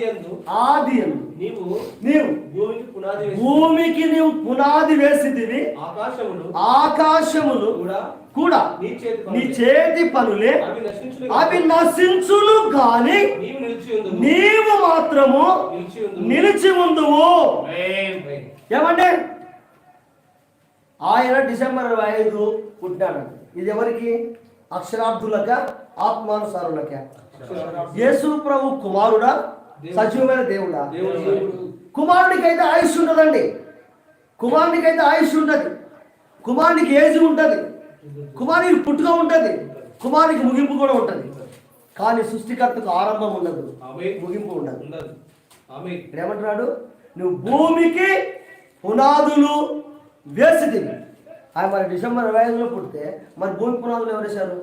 ఆది యందు ఆది ఎందు నీవు నీవు భూమికి పునాది వేసి భూమికి నీవు పునాది వేసిదివి ఆకాశములు ఆకాశములు కూడా కూడా నీ చేతి నీ పనులే. అవి నశించును గాని. నీవు మాత్రము నిలిచి ఉందువు. ఏమండి? ఆయన డిసెంబర్ ఇరవై ఐదు పుట్టాడు. ఇది ఎవరికి? అక్షరార్థులక ఆత్మానుసారులక. యేసు ప్రభు కుమారుడా సజీవమైన దేవుడా? అయితే ఆయుష్ ఉండదండి కుమారుడికి అయితే ఆయుష్ ఉండదు కుమారుడికి ఏజ్ ఉంటుంది. కుమారుడికి పుట్టుక ఉంటుంది. కుమారుడికి ముగింపు కూడా ఉంటుంది. కానీ సృష్టికర్తకు ఆరంభం ఉండదు. ముగింపు ఉండదు. ఏమంటున్నాడు నువ్వు భూమికి పునాదులు వేసిదివి ఆయన మరి డిసెంబర్ ఇరవై ఐదులో పుడితే మరి భూమి పునాదులు ఎవరేశారు?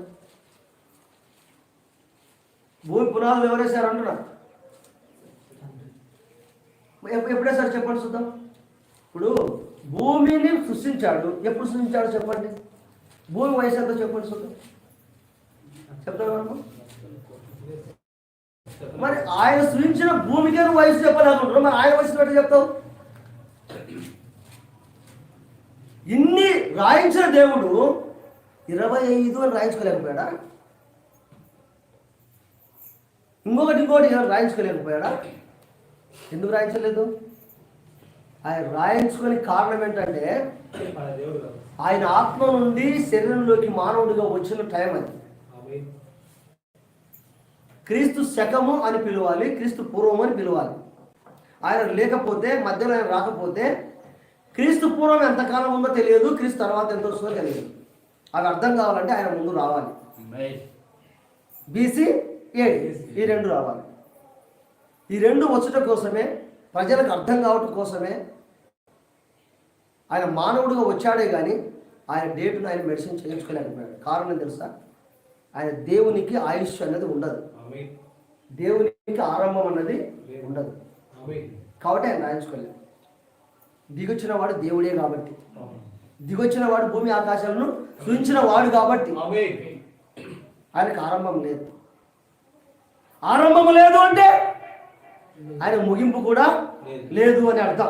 భూమి పునాదులు ఎవరేశారు అంటున్నా. ఎప్పుడే సార్ చెప్పండి చూద్దాం. ఇప్పుడు భూమిని సృష్టించాడు. ఎప్పుడు సృష్టించాడు చెప్పండి. భూమి వయసు ఎంతో చెప్పండి చూద్దాం. చెప్తాను మరి ఆయన సృష్టించిన భూమికే నువ్వు వయసు చెప్పాలనుకుంటున్నావు మరి ఆయన వయసు పెట్టి చెప్తావు? ఇన్ని రాయించిన దేవుడు ఇరవై ఐదు అని రాయించుకోలేకపోయాడా? ఇంకొకటి ఇంకోటి రాయించుకోలేకపోయాడా? ఎందుకు రాయించలేదు? ఆయన రాయించుకొని కారణం ఏంటంటే. ఆయన ఆత్మ నుండి శరీరంలోకి మానవుడిగా వచ్చిన టైం అది. క్రీస్తు శకము అని పిలవాలి క్రీస్తు పూర్వం అని పిలవాలి. ఆయన లేకపోతే మధ్యలో ఆయన రాకపోతే క్రీస్తు పూర్వం ఎంతకాలం ఉందో తెలియదు క్రీస్తు తర్వాత ఎంత వస్తుందో తెలియదు. అవి అర్థం కావాలంటే ఆయన ముందు రావాలి. బీసీ ఏడి ఈ రెండు రావాలి. ఈ రెండు వచ్చటం కోసమే ప్రజలకు అర్థం కావటం కోసమే ఆయన మానవుడిగా వచ్చాడే కానీ ఆయన డేటును ఆయన మెడిసిన్ చేయించుకోలేకపోయాడు. కారణం తెలుసా? ఆయన దేవునికి ఆయుష్ అనేది ఉండదు. దేవునికి ఆరంభం అన్నది ఉండదు. కాబట్టి ఆయన రాయించుకోలేదు. దిగొచ్చిన వాడు దేవుడే కాబట్టి. దిగొచ్చిన వాడు భూమి ఆకాశాలను సృజించిన వాడు కాబట్టి. ఆయనకు ఆరంభం లేదు. ఆరంభం లేదు అంటే ఆయన ముగింపు కూడా లేదు. అని అర్థం.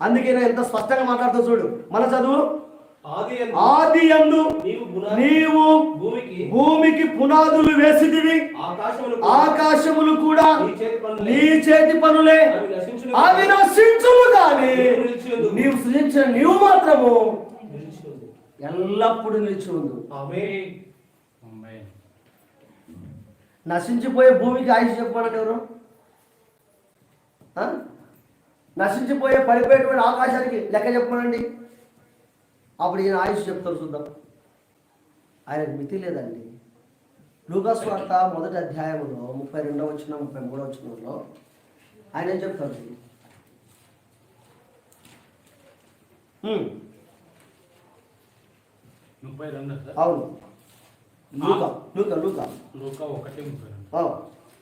అందుకే నేను ఎంత స్పష్టంగా మాట్లాడుతూ చూడు. మన చదువు ఆది యందు నీవు భూమికి. పునాదులు వేసిదివి ఆకాశములు కూడా. నీ చేతి పనులే. అవి నశించును నశించును కానీ నీవు సృజించిన నీవు మాత్రము. ఎల్లప్పుడూ నిలిచి ఉండు నశించిపోయే భూమికి ఆయుష్ చెప్పమన్నట్టు ఎవరు? నశించిపోయే పడిపోయేటువంటి ఆకాశానికి లెక్క చెప్పమనండి. అప్పుడు ఈయన ఆయుష్ చెప్తారు చూద్దాం. ఆయనకు మితి లేదండి. లూకాస్ వార్త మొదటి అధ్యాయంలో ముప్పై రెండవ వచ్చిన ముప్పై మూడవ వచ్చినంలో ఆయన ఏం చెప్తారు అవును. లూకా లూకా లూకా. లూకా ఒకటి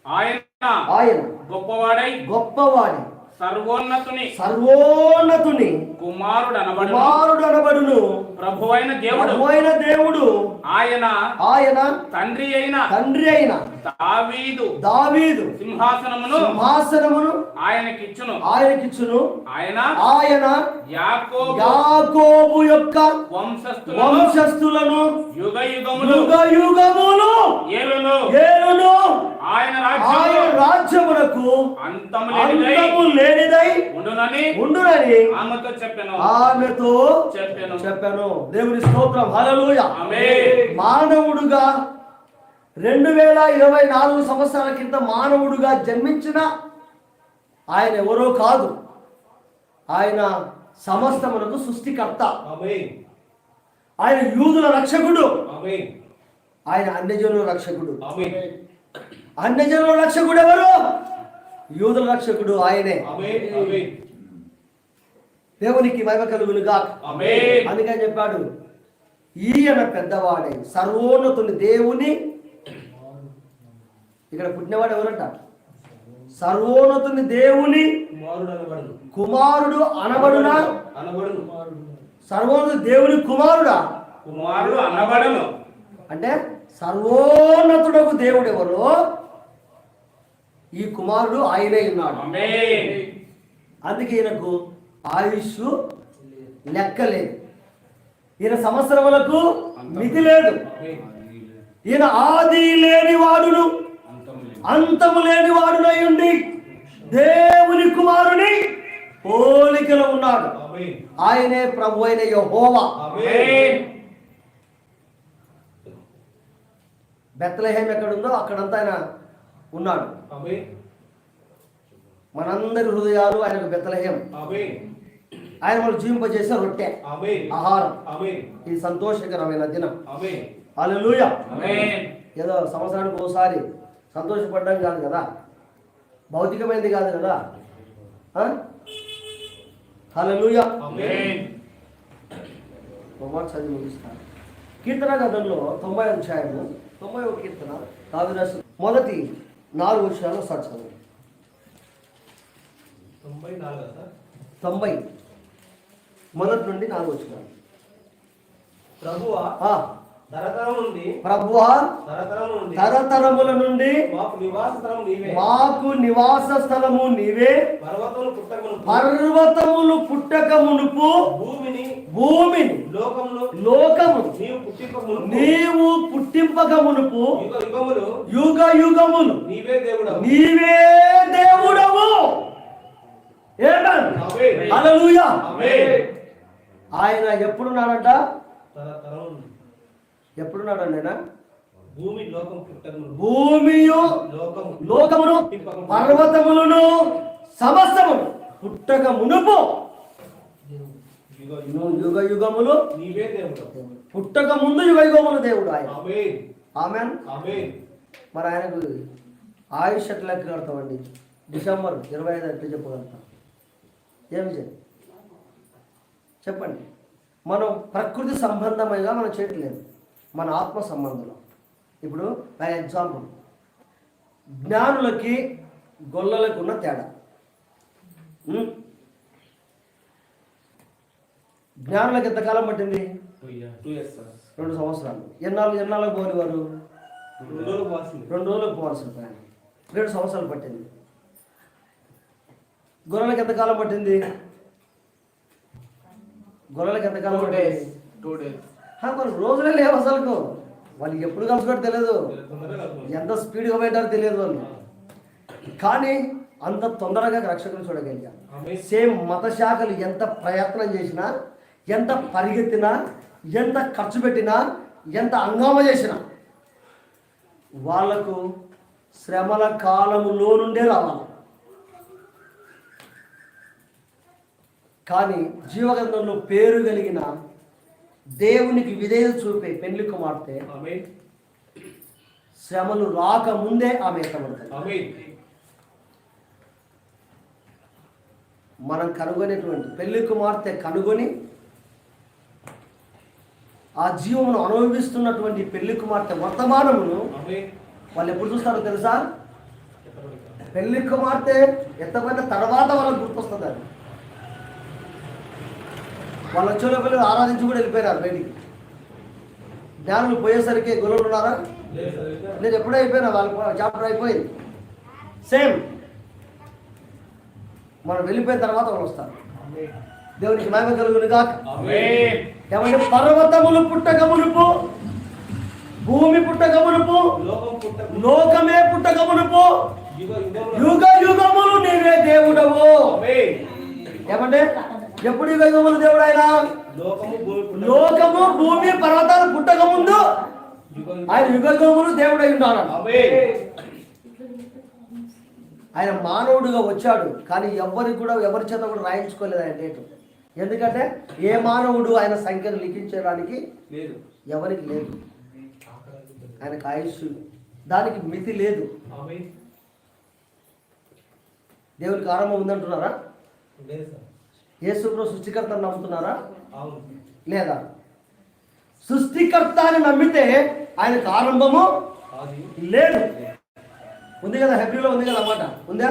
ఆయన ఆయన. గొప్పవాడై గొప్పవాడి. సర్వోన్నతుని. సర్వోన్నతుని. కుమారుడు అనబడు కుమారుడు అనబడును ప్రభువైన దేవుడు. ప్రభువైన దేవుడు. ఆయన. ఆయన. తండ్రి అయిన. తండ్రి అయిన. దావీదు దావీదు సింహాసనమును సింహాసనమును ఆయనకిచ్చును. ఆయనకిచ్చును. ఆయన ఆయన యాకోబు యాకోబు యొక్క వంశస్థులను వంశస్థులను యుగ యుగములు యుగ యుగములు ఏలును. ఏలును. ఆయన ఆయన రాజ్యము రాజ్యమునకు అంతము లేనిదై అంతము లేనిదై ఉండునని ఉండునని ఆమెతో చెప్పాను. ఆమెతో చెప్పాను. చెప్పాను. దేవుని స్తోత్రం. హల్లెలూయ. ఆమేన్. మానవుడుగా రెండు వేల ఇరవై నాలుగు సంవత్సరాల కింద మానవుడుగా జన్మించిన ఆయన ఎవరో కాదు. ఆయన సమస్తమునకు సృష్టికర్త. ఆయన యూదుల రక్షకుడు. ఆయన అన్యజనుల రక్షకుడు. అన్యజనుల రక్షకుడు ఎవరు? యూదుల రక్షకుడు ఆయనే. దేవునికి మహిమ కలుగునుగా ఆమేన్. అందుకని చెప్పాడు ఈయన పెద్దవాడే సర్వోన్నతుని దేవుని ఇక్కడ పుట్టినవాడు ఎవరంట? సర్వోన్నతుని దేవుని కుమారుడు అనబడును? అనబడునా. సర్వోన్నత దేవుని కుమారుడా? కుమారుడు అనబడును. అంటే సర్వోన్నతుడకు దేవుడు ఎవరు? ఈ కుమారుడు ఆయనే ఉన్నాడు. అందుకే ఈయనకు ఆయుష్ లెక్క లేదు. ఈయన సంవత్సరములకు మితి లేదు. ఈయన ఆది లేని వాడును అంతము లేని వాడునై ఉండి దేవుని కుమారుని పోలికలో ఉన్నాడు. ఆయనే ప్రభు అయిన యెహోవా. బెత్తలహేం ఎక్కడుందో అక్కడంతా ఆయన ఉన్నాడు. మనందరి హృదయాలు ఆయనకు బెత్తలహేం ఆయన మనం జీవింపజేసే రొట్టె ఆహారం. ఇది సంతోషకరమైన దినం. ఆమేన్. ఏదో సంవత్సరానికి ఒకసారి సంతోషపడడం కాదు కదా? భౌతికమైనది కాదు కదా? మాట చదివి ముగిస్తాను. కీర్తన గతంలో తొంభై అధ్యాయము తొంభై ఒక కీర్తన కావిరాసు మొదటి నాలుగు విషయాలు సార్ చదువు తొంభై నాలుగా సార్? తొంభై. మొదటి నుండి నాలుగు వచ్చినాలు ప్రభువా ప్రభువా తరతరముల నుండి మాకు నివాస స్థలము నీవే. పర్వతములు పుట్టక మునుపు భూమిని భూమిని లోకములు లోకము నీవు పుట్టింపక మునుపు యుగ యుగములు యుగ యుగములు నీవే దేవుడు నీవే దేవుడవు. ఆమేన్. ఆయన ఎప్పుడున్నాడంట ఎప్పుడున్నాడండి ఆయన? భూమి లోకం భూమియు లోకము. లోకమును పర్వతములను సమస్తము పుట్టక మునుపు. యుగ యుగ యుగ యుగములు నీవే దేవుడు. పుట్టక ముందు యుగ యుగములు దేవుడు ఆయన. ఆమేన్. మరి ఆయనకు ఆయుష్ ఎట్లా కడతామండి డిసెంబర్ ఇరవై ఐదు ఎట్లా చెప్పగలుగుతాం. ఏమి చెప్పండి. మనం ప్రకృతి సంబంధమైగా మనం చేయట్లేదు మన ఆత్మ సంబంధంలో. ఇప్పుడు ఫర్ ఎగ్జాంపుల్ జ్ఞానులకి గొల్లలకు ఉన్న తేడా? జ్ఞానులకు ఎంతకాలం పట్టింది? రెండు సంవత్సరాలు. ఎన్నాళ్ళు ఎన్నాళ్ళకు రోజులు పోవాల్సింది. రెండు రోజులకు పోవాల్సిన ప్రయాణం రెండు సంవత్సరాలు పట్టింది. గొర్రెలకు ఎంతకాలం పట్టింది? గొర్రెలకు ఎంతకాలం పట్టింది? టూ డేస్ మరి రోజులే లేవు అసలు వాళ్ళకి ఎప్పుడు కలుసుకోవడం తెలియదు. ఎంత స్పీడ్గా పోయింటారో తెలియదు వాళ్ళు. కానీ అంత తొందరగా రక్షకులు చూడగలిగారు ఆమేన్. సేమ్ మత శాఖలు ఎంత ప్రయత్నం చేసినా ఎంత పరిగెత్తినా ఎంత ఖర్చు పెట్టినా ఎంత అంగామ చేసినా వాళ్ళకు శ్రమల కాలములో నుండే రావాలి. కానీ జీవగంధంలో పేరు కలిగిన దేవునికి విధేయత చూపే పెళ్ళి కుమార్తె శ్రమలు రాకముందే ఆమె ఎత్తబడతాయి మనం కనుగొనేటువంటి పెళ్ళి కుమార్తె కనుగొని ఆ జీవమును అనుభవిస్తున్నటువంటి పెళ్ళి కుమార్తె వర్తమానమును వాళ్ళు ఎప్పుడు చూస్తారో తెలుసా. పెళ్ళి కుమార్తె ఎత్తపోయిన తర్వాత వాళ్ళకి గుర్తొస్తుంది అది వాళ్ళు వచ్చే పిల్లలు ఆరాధించి కూడా వెళ్ళిపోయినారు బయటికి. జ్ఞానులు పోయేసరికి గొల్లలు ఉన్నారా? నేను ఎప్పుడూ అయిపోయినా వాళ్ళ చాప్టర్ అయిపోయింది. సేమ్. మనం వెళ్ళిపోయిన తర్వాత వాళ్ళు వస్తారు. దేవునికి మహిమ కలుగును కాక ఏమంటే పర్వతములు పుట్టక మునుపు భూమి పుట్టక మునుపు లోకం పుట్ట లోకమే పుట్టక మునుపు యుగ యుగములు. యుగ యుగములు నీవే దేవుడవు. ఏమంటే? ఎప్పుడు యుగ యుగములు దేవుడు ఆయన లోకము భూమి పర్వతాలు పుట్టక ముందు ఆయన యుగ యుగములు దేవుడై ఉన్నాడు ఆమేన్ ఆయన మానవుడిగా వచ్చాడు కానీ ఎవరికి కూడా ఎవరి చేత కూడా రాయించుకోలేదు ఆయన డేటు. ఎందుకంటే ఏ మానవుడు ఆయన సంఖ్యను లిఖించడానికి లేదు. ఎవరికి లేదు. ఆయనకు ఆయుష్ దానికి మితి లేదు. దేవునికి ఆరంభం ఉందంటున్నారా? లేదు సార్. యేసుప్రభు సృష్టికర్త అని నమ్ముతున్నారా? అవును. లేదా? సృష్టికర్త అని నమ్మితే ఆయనకు ఆరంభము లేదు. ఉంది కదా? హెబ్రిలో ఉంది కదా అన్నమాట ఉందా?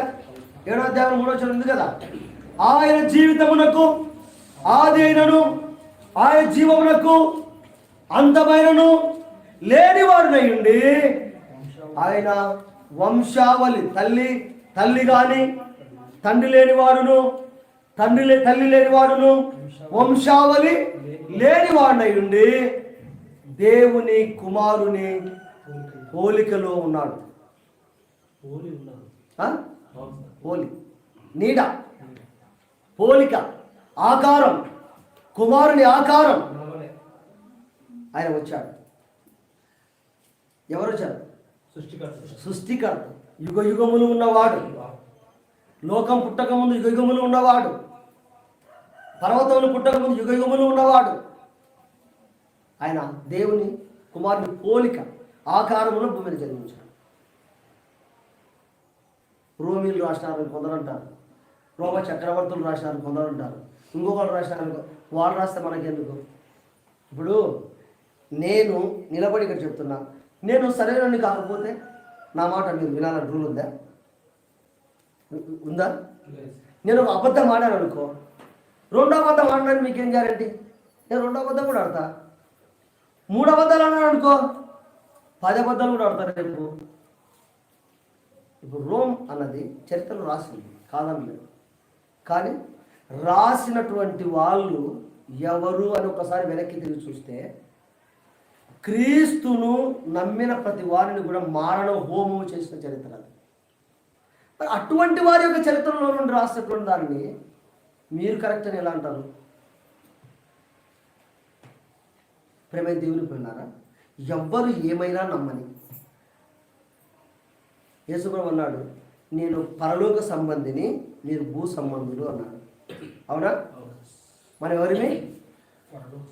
ఏడో అధ్యాయం మూడో చదువు ఉంది కదా? ఆయన జీవితమునకు ఆది అయినను ఆయన జీవమునకు అంతమైనను లేనివాడునై ఉండి ఆయన వంశావళి తల్లి తల్లి గాని తండ్రి లేని వాడును తండ్రి తల్లి లేని వాడును వంశావళి లేని వాడినై ఉండి దేవుని కుమారుని పోలికలో ఉన్నాడు. పోలి నీడ. పోలిక. ఆకారం. కుమారుని ఆకారం. ఆయన వచ్చాడు. ఎవరు వచ్చారు సృష్టికర్త. సృష్టికర్త. యుగ యుగములు ఉన్నవాడు. లోకం పుట్టక ముందు యుగములు ఉన్నవాడు. పర్వతములు పుట్టక ముందు యుగములు ఉన్నవాడు. ఆయన దేవుని కుమారుని పోలిక ఆకారమును భూమిని జన్మించాడు. రోమిలు రాసినారని కొందరు అంటారు. రోమ చక్రవర్తులు రాసినారని కొందరు అంటారు. ఇంకొకరు రాసినారని వాళ్ళు రాస్తే మనకెందుకు? ఇప్పుడు నేను నిలబడి ఇక్కడ చెప్తున్నా. నేను సరైన కాకపోతే నా మాట మీరు వినాలని రూల్ ఉందా? ఉందా? నేను ఒక అబద్ధం ఆడాను అనుకో. రెండో అబద్ధం ఆడడానికి మీకేం గ్యారంటీ? నేను రెండో అబద్ధం కూడా ఆడతా. మూడు అబద్ధాలు ఆడాను అనుకో పది అబద్ధాలు కూడా ఆడతారు రేపు. ఇప్పుడు రోమ్ అన్నది చరిత్రలో రాసింది కాదని లేదు కానీ రాసినటువంటి వాళ్ళు ఎవరు అని ఒకసారి వెనక్కి తిరిగి చూస్తే క్రీస్తును నమ్మిన ప్రతి వారిని కూడా మారణ హోమం చేసిన చరిత్ర అది. అటువంటి వారి యొక్క చరిత్రలో నుండి రాసినటువంటి దాన్ని మీరు కరెక్ట్ అని ఎలా అంటారు? ప్రేమ దేవుని పోయినారా ఎవ్వరు ఏమైనా నమ్మని. యేసుప్రభు అన్నాడు నేను పరలోక సంబంధిని మీరు భూ సంబంధులు అన్నాడు. అవునా? మనం ఎవరిమి?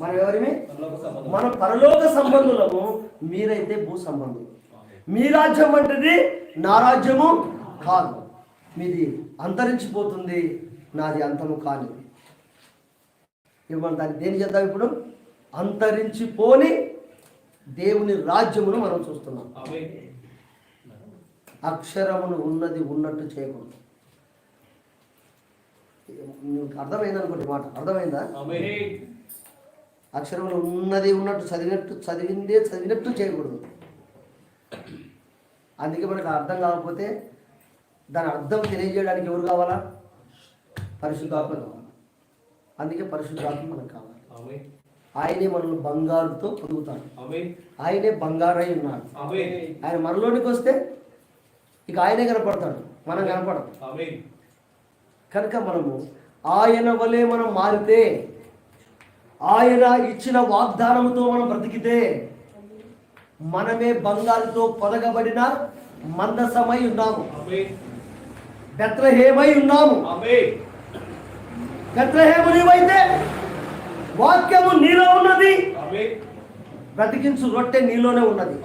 మనం ఎవరిమి? మన పరలోక సంబంధులము మీరైతే భూ సంబంధులు. మీ రాజ్యం వంటిది నా రాజ్యము కాదు. మీది అంతరించిపోతుంది నాది అంతము కాని ఇప్పుడు మనం దాన్ని దేని చేద్దాం ఇప్పుడు? అంతరించిపోని దేవుని రాజ్యమును మనం చూస్తున్నాం. అక్షరమును ఉన్నది ఉన్నట్టు చేయకూడదు. మీకు అర్థమైంది అనుకోండి మాట. అర్థమైందా. అక్షరములు ఉన్నది ఉన్నట్టు చదివినట్టు చదివిందే చదివినట్టు చేయకూడదు. అందుకే మనకు అర్థం కాకపోతే దాని అర్థం తెలియజేయడానికి ఎవరు కావాలా పరిశుద్ధాత్మ కావాలి అందుకే పరిశుద్ధాత్మ మనకు కావాలి. ఆయనే మనల్ని బంగారుతో పొందుతాడు. ఆయనే బంగారై ఉన్నాడు. ఆయన మనలోనికి వస్తే ఇక ఆయనే కనపడతాడు మనం కనపడం. కనుక మనము ఆయన వలె మనం మారితే ఆయన ఇచ్చిన వాగ్దానముతో మనం బ్రతికితే మనమే బంగారుతో పొదగబడిన మందసమై ఉన్నాము. బెత్రహేమై ఉన్నాము ఆమేన్. బెత్రహేము నీవైతే వాక్యము నీలో ఉన్నది. బ్రతికించు రొట్టె నీలోనే ఉన్నది.